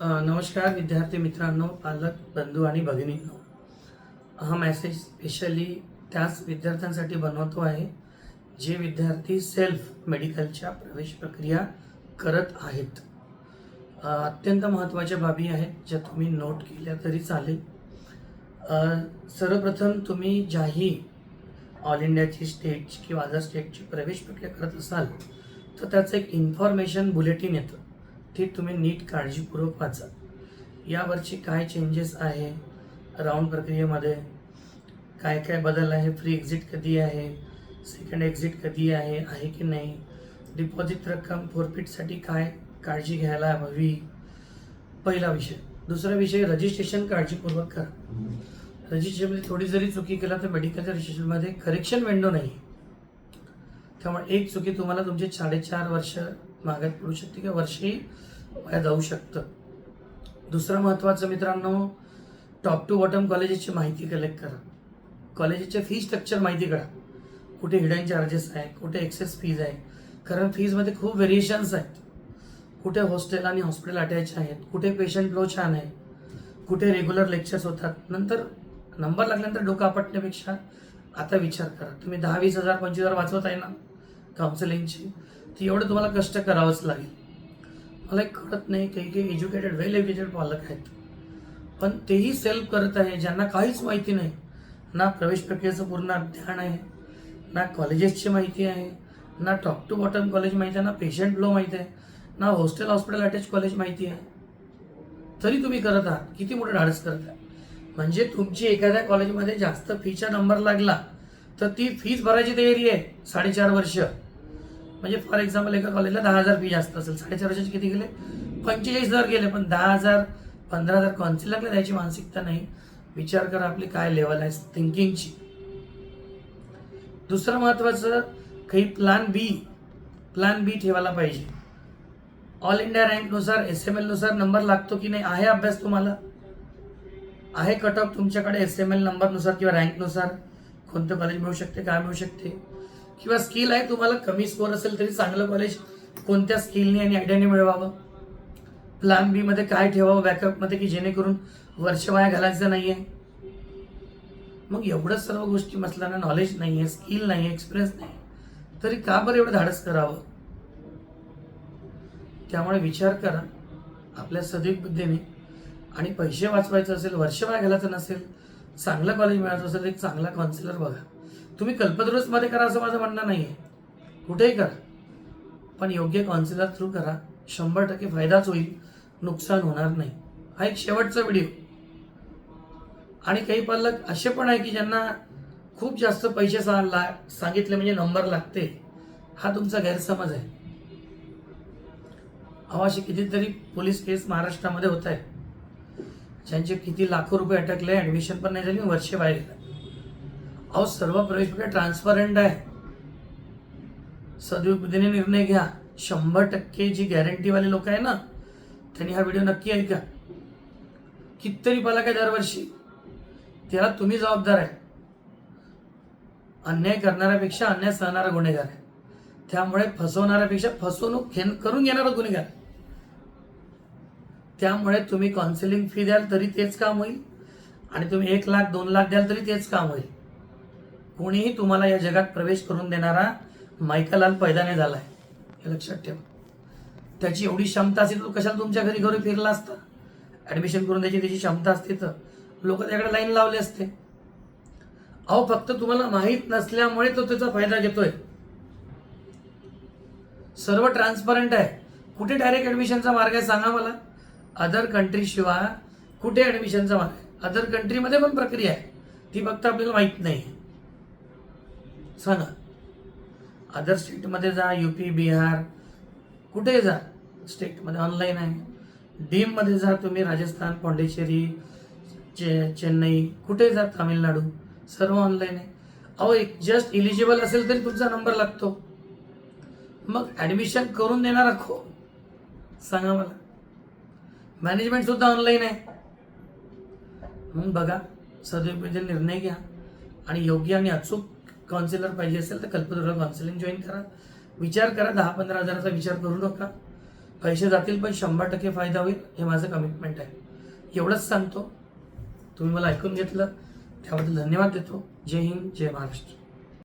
नमस्कार विद्यार्थी मित्रांनो पालक बंधू आणि भगिनींनो. हा मॅसेज स्पेशली त्याच विद्यार्थ्यांसाठी बनवतो आहे जे विद्यार्थी सेल्फ मेडिकलच्या प्रवेश प्रक्रिया करत आहेत. अत्यंत महत्त्वाच्या बाबी आहेत ज्या तुम्ही नोट केल्या तरी चालेल. सर्वप्रथम तुम्ही ज्याही ऑल इंडियाची स्टेटची किंवा अदर स्टेटची प्रवेश प्रक्रिया करत असाल तर त्याचं एक इन्फॉर्मेशन बुलेटिन येतं. ते तुम्ही नीट काळजीपूर्वक वाचा. यावरची काय चेंजेस आहे? राऊंड प्रक्रियेमध्ये काय काय बदल आहे? फ्री एक्झिट कधी आहे? सेकंड एक्झिट कधी आहे? आहे की नाही? डिपॉझिट रक्कम फोरफिटसाठी काय काळजी घ्यायला हवी? पहिला विषय. दुसरा विषय रजिस्ट्रेशन काळजीपूर्वक करा. रजिस्ट्रेशनमध्ये थोडी जरी चुकी केला तर मेडिकलच्या रजिस्ट्रेशनमध्ये करेक्शन विंडो नाही त्यामुळे एक चुकी तुम्हाला तुमचे साडेचार वर्ष मागात पडू शकते किंवा वर्षही वाया जाऊ शकतं. दुसरं महत्त्वाचं मित्रांनो टॉप टू बॉटम कॉलेजेसची माहिती कलेक्ट करा. कॉलेजेसचे फी स्ट्रक्चर माहिती करा. कुठे हिडन चार्जेस आहे कुठे एक्सेस फीज आहे कारण फीजमध्ये खूप व्हेरिएशन्स आहेत. कुठे हॉस्टेल आणि हॉस्पिटल अटॅच आहेत कुठे पेशंट फ्लो छान आहे कुठे रेग्युलर लेक्चर्स होतात. नंतर नंबर लागल्यानंतर डोकं आपटण्यापेक्षा आता विचार करा. तुम्ही दहा वीस हजार पंचवीस हजार वाचवत आहे ना काउन्सिलिंगची ती एवढं तुम्हाला कष्ट करावंच लागेल. मला एक कळत नाही काही काही एज्युकेटेड वेल एज्युकेटेड पालक आहेत. पण तेही सेल्फ करत आहे ज्यांना काहीच माहिती नाही. ना प्रवेश प्रक्रियेचं पूर्ण ज्ञान आहे ना कॉलेजेसची माहिती आहे ना टॉप टू बॉटम कॉलेज माहिती आहे ना पेशंट फ्लो माहिती आहे ना हॉस्टेल हॉस्पिटल अटॅच कॉलेज माहिती आहे. तरी तुम्ही करत आहात किती मोठं धाडस करताय म्हणजे तुमची एखाद्या कॉलेजमध्ये जास्त फीचा नंबर लागला तर ती फीज भरायची तयारी आहे साडेचार वर्ष. म्हणजे फॉर एक्झाम्पल एका कॉलेजला दहा हजार फी जास्त असेल. साडेचार वर्षाचे किती गेले? पंचेचाळीस हजार गेले पण दहा हजार पंधरा हजार कॉन्सिलरला द्यायची मानसिकता नाही. विचार करा आपली काय लेवल आहे थिंकिंगची दुसरं महत्त्वाचं काही प्लॅन बी प्लॅन बी ठेवायला पाहिजे. ऑल इंडिया रँकनुसार एस एम एलनुसार नंबर लागतो की नाही आहे अभ्यास तुम्हाला? आहे कट ऑफ तुमच्याकडे एस एम एल नंबरनुसार किंवा रँकनुसार कोणतं कॉलेज मिळू शकते काय मिळू शकते? किंवा स्किल आहे तुम्हाला कमी स्कोर असेल तरी चांगलं कॉलेज कोणत्या स्किलने आणि आयडियाने मिळवावं? प्लॅन बी मध्ये काय ठेवावं बॅकअपमध्ये की जेणेकरून वर्ष वाया घालायचं नाही आहे मग एवढं सर्व गोष्टी मसल्यानं नॉलेज नाही आहे स्किल नाही आहे एक्सपिरियन्स नाही तरी का बरं एवढं धाडस करावं? त्यामुळे विचार करा आपल्या सदैव बुद्धीने आणि पैसे वाचवायचं असेल वर्ष वाया घालायचं नसेल चांगलं कॉलेज मिळायचं असेल तर एक चांगला काउन्सिलर बघा. तुम्ही कल्पद्रुसमध्ये करा असं माझं म्हणणं नाही आहे कुठेही करा. पण योग्य काउन्सिलर थ्रू करा. शंभर टक्के फायदाच होईल. नुकसान होणार नाही. हा एक शेवटचा व्हिडिओ आणि काही पालक असे पण आहे की ज्यांना खूप जास्त पैसे सा ला सांगितले म्हणजे नंबर लागते. हा तुमचा गैरसमज आहे. अहो अशी कितीतरी पोलीस केस महाराष्ट्रामध्ये होत आहे ज्यांचे किती लाखो रुपये अटकले ॲडमिशन पण नाही झाली वर्षे बाहेर अहो सर्व प्रवेश म्हणजे प्रक्रिया ट्रान्सपरंट आहे. सद्विबुद्धीने निर्णय घ्या. शंभर टक्के जी गॅरंटीवाले लोक आहे ना त्यांनी हा व्हिडिओ नक्की ऐका. कितीतरी पालक आहे दरवर्षी. त्याला तुम्ही जबाबदार आहे. अन्याय करणाऱ्यापेक्षा अन्याय सहणारा गुन्हेगार आहे. त्यामुळे फसवणाऱ्यापेक्षा फसवणूक घेण करून घेणारा गुन्हेगार. त्यामुळे तुम्ही काउन्सिलिंग फी द्याल तरी तेच काम होईल. आणि तुम्ही एक लाख दोन लाख द्याल तरी तेच काम होईल. कोणीही तुम्हाला या जगात प्रवेश करून देणारा मायकालाल पैदा नाही झाला आहे हे लक्षात ठेवा. त्याची एवढी क्षमता असते तो कशाला तुमच्या घरी घरी फिरला असता? ॲडमिशन करून द्यायची त्याची क्षमता असते तर. लोक त्याकडे लाईन लावले असते. अहो फक्त तुम्हाला माहीत नसल्यामुळे तो त्याचा फायदा घेतोय. सर्व ट्रान्सपरंट आहे. कुठे डायरेक्ट ॲडमिशनचा मार्ग आहे सांगा मला? अदर कंट्रीशिवाय कुठे ॲडमिशनचा मार्ग आहे? अदर कंट्रीमध्ये पण प्रक्रिया आहे. ती फक्त आपल्याला माहीत नाही. सांगा. अदर स्टेटमध्ये जा यू पी बिहार कुठे जा स्टेटमध्ये ऑनलाईन आहे. डीममध्ये जा तुम्ही राजस्थान पाँडेचेरी चे चेन्नई कुठे जा तामिळनाडू सर्व ऑनलाईन आहे. अहो एक जस्ट इलिजिबल असेल तरी तुमचा नंबर लागतो. मग ॲडमिशन करून देणारा खो सांगा मला. मॅनेजमेंटसुद्धा ऑनलाईन आहे. म्हणून बघा सदुपयोगी निर्णय घ्या. आणि योग्य आणि अचूक काउन्सिलर पाहिजे असेल तर कल्पतरुला काउन्सिलिंग जॉईन करा. विचार करा दहा पंधरा हजाराचा विचार करू नका. पैसे जातील पण शंभर टक्के फायदा होईल हे माझं कमिटमेंट आहे. एवढंच सांगतो. तुम्ही मला ऐकून घेतलं. त्याबद्दल धन्यवाद देतो. जय हिंद जय महाराष्ट्र.